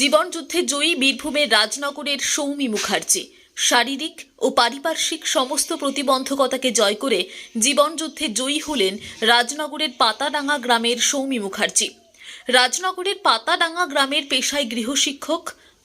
জীবনযুদ্ধে জয়ী বীরভূমের রাজনগরের সৌমি মুখার্জি। শারীরিক ও পারিপার্শ্বিক সমস্ত প্রতিবন্ধকতাকে জয় করে জীবনযুদ্ধে জয়ী হলেন রাজনগরের পাতাডাঙ্গা গ্রামের সৌমি মুখার্জি। রাজনগরের পাতাডাঙ্গা গ্রামের পেশায় গৃহশিক্ষক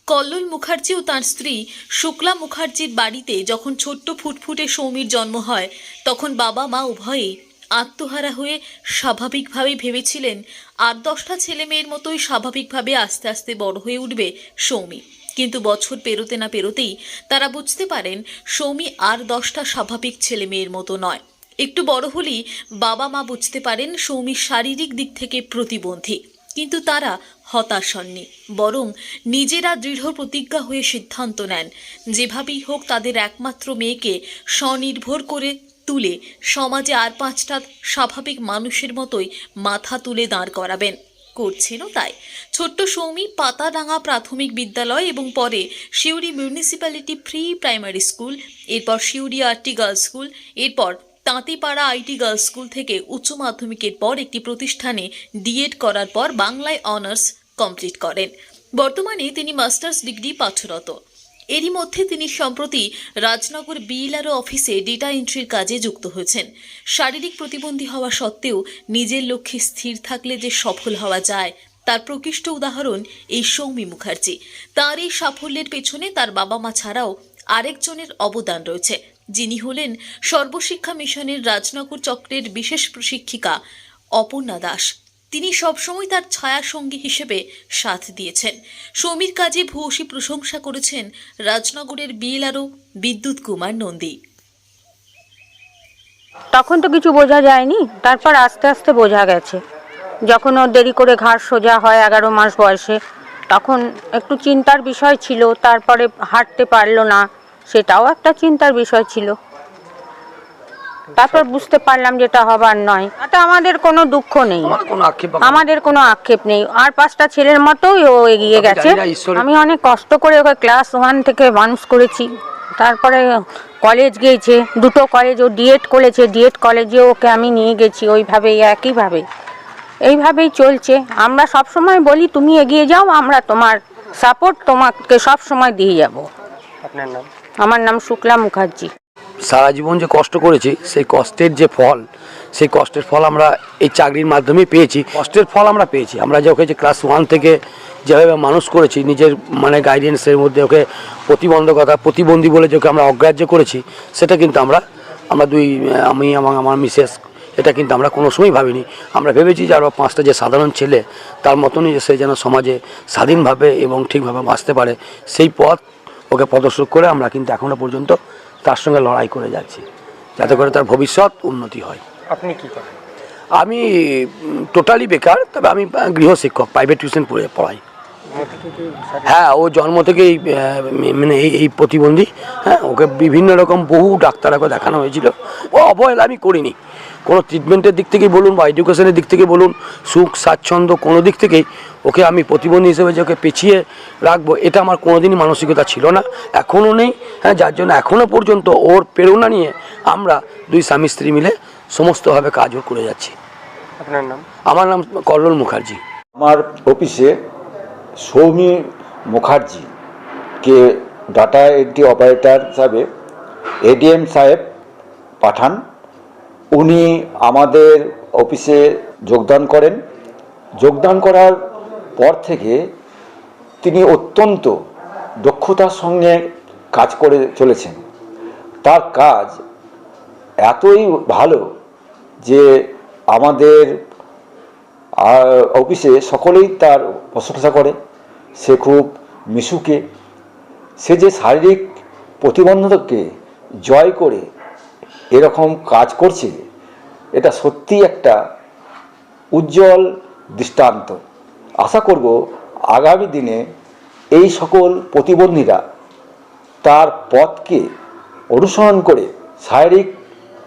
কল্লোল মুখার্জি ও তার স্ত্রী শুক্লা মুখার্জির বাড়িতে যখন ছোট্ট ফুটফুটে সৌমির জন্ম হয়, তখন বাবা মা উভয়েই আত্মহারা হয়ে স্বাভাবিকভাবে ভেবেছিলেন, আর দশটা ছেলে মেয়ের মতোই স্বাভাবিকভাবে আস্তে আস্তে বড় হয়ে উঠবে সৌমি। কিন্তু বছর পেরোতে না পেরোতেই তারা বুঝতে পারেন, সৌমি আর দশটা স্বাভাবিক ছেলে মেয়ের মতো নয়। একটু বড় হলেই বাবা মা বুঝতে পারেন সৌমি শারীরিক দিক থেকে প্রতিবন্ধী। কিন্তু তারা হতাশ হননি, বরং নিজেরা দৃঢ় প্রতিজ্ঞা হয়ে সিদ্ধান্ত নেন, যেভাবেই হোক তাদের একমাত্র মেয়েকে স্বনির্ভর করে তুলে সমাজে আর পাঁচটা স্বাভাবিক মানুষের মতোই মাথা তুলে দাঁড় করাবেন। করছেনও তাই। ছোট্ট সৌমি পাতাডাঙ্গা প্রাথমিক বিদ্যালয় এবং পরে Suri municipality free primary school, এরপর শিউরি আরটি গার্লস স্কুল, এরপর তাঁতিপাড়া আইটি গার্লস স্কুল থেকে উচ্চ মাধ্যমিকের পর একটি প্রতিষ্ঠানে ডিএড করার পর বাংলায় অনার্স কমপ্লিট করেন। বর্তমানে তিনি মাস্টার্স ডিগ্রি পাঠরত। এরই মধ্যে তিনি সম্প্রতি রাজনগর বিএলআরও অফিসে ডেটা এন্ট্রির কাজে যুক্ত হয়েছেন। শারীরিক প্রতিবন্ধী হওয়া সত্ত্বেও নিজের লক্ষ্যে স্থির থাকলে যে সফল হওয়া যায়, তার প্রকৃষ্ট উদাহরণ এই সৌমি মুখার্জি। তার এই সাফল্যের পেছনে তার বাবা মা ছাড়াও আরেকজনের অবদান রয়েছে, যিনি হলেন সর্বশিক্ষা মিশনের রাজনগর চক্রের বিশেষ প্রশিক্ষিকা অপর্ণা দাস। তিনি সবসময় তার ছায়া সঙ্গী হিসেবে সাথ দিয়েছেন। সমীর কাজে ভূয়সী প্রশংসা করেছেন রাজনগরের বিএলআরও বিদ্যুৎ কুমার নন্দী। তখন তো কিছু বোঝা যায়নি, তারপর আস্তে আস্তে বোঝা গেছে। যখন ওর দেরি করে ঘাড় সোজা হয় এগারো মাস বয়সে, তখন একটু চিন্তার বিষয় ছিল, তারপরে হাঁটতে পারল না, সেটাও একটা চিন্তার বিষয় ছিল। তারপর বুঝতে পারলাম যেটা হবার নয়। তাতে আমাদের কোনো দুঃখ নেই। আমাদের কোনো আক্ষেপ নেই। আর পাঁচটা ছেলের মতোই ও এগিয়ে গেছে। আমি অনেক কষ্ট করে ওকে ক্লাস ওয়ান থেকে মানুষ করেছি। তারপরে কলেজ গিয়েছে। দুটো কলেজ ও ডিএড করেছে। ডিএড কলেজে ওকে আমি নিয়ে গেছি। ওইভাবেই একইভাবে। এইভাবেই চলছে। আমরা সব সময় বলি তুমি এগিয়ে যাও আমরা তোমার সাপোর্ট তোমাকে সব সময় দিয়ে যাব। আপনার নাম? আমার নাম শুক্লা মুখার্জি। সারা জীবন যে কষ্ট করেছি, সেই কষ্টের যে ফল, সেই কষ্টের ফল আমরা এই চাকরির মাধ্যমে পেয়েছি। কষ্টের ফল আমরা পেয়েছি। আমরা যে ওকে যে ক্লাস ওয়ান থেকে যেভাবে মানুষ করেছি, নিজের মানে গাইডেন্সের মধ্যে ওকে প্রতিবন্ধকতা, প্রতিবন্ধী বলে যে আমরা অগ্রাহ্য করেছি, সেটা কিন্তু আমরা আমরা দুই, আমি এবং আমার মিসেস, এটা কিন্তু আমরা কোনো সময় ভাবিনি। আমরা ভেবেছি যে আরও পাঁচটা যে সাধারণ ছেলে, তার মতনই সে যেন সমাজে স্বাধীনভাবে এবং ঠিকভাবে বাঁচতে পারে, সেই পথ ওকে প্রদর্শক করে আমরা কিন্তু এখনও পর্যন্ত তার সঙ্গে লড়াই করে যাচ্ছি যাতে করে তার ভবিষ্যৎ উন্নতি হয়। আপনি কি করেন? আমি টোটালি বেকার তবে আমি গৃহ গৃহশিক্ষক প্রাইভেট টিউশন পড়ে পড়াই। হ্যাঁ ও জন্ম থেকেই মানে এই এই প্রতিবন্ধী হ্যাঁ ওকে বিভিন্ন রকম বহু ডাক্তারকে দেখানো হয়েছিল। ও অবহেলা আমি করিনি। কোনো ট্রিটমেন্টের দিক থেকেই বলুন বা এডুকেশনের দিক থেকে বলুন সুখ স্বাচ্ছন্দ্য কোনো দিক থেকেই ওকে আমি প্রতিবন্ধী হিসেবে যে ওকে পেছিয়ে রাখব এটা আমার কোনোদিনই মানসিকতা ছিল না। এখনও নেই হ্যাঁ যার জন্য এখনও পর্যন্ত ওর প্রেরণা নিয়ে আমরা দুই স্বামী স্ত্রী মিলে সমস্তভাবে কাজও করে যাচ্ছি। আপনার নাম? আমার নাম কল্লোল মুখার্জি। আমার অফিসে সৌমি মুখার্জিকে ডাটা এন্ট্রি অপারেটর হিসাবে এডিএম সাহেব পাঠান। উনি আমাদের অফিসে যোগদান করেন। যোগদান করার পর থেকে তিনি অত্যন্ত দক্ষতার সঙ্গে কাজ করে চলেছেন। তার কাজ এতই ভালো যে আমাদের অফিসে সকলেই তার প্রশংসা করে। সে খুব মিশুকে, সে যে শারীরিক প্রতিবন্ধককে জয় করে এরকম কাজ করছে, এটা সত্যি একটা উজ্জ্বল দৃষ্টান্ত। আশা করব আগামী দিনে এই সকল প্রতিবন্ধীরা তার পথকে অনুসরণ করে, শারীরিক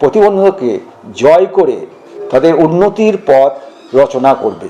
প্রতিবন্ধককে জয় করে তাদের উন্নতির পথ রচনা করবে।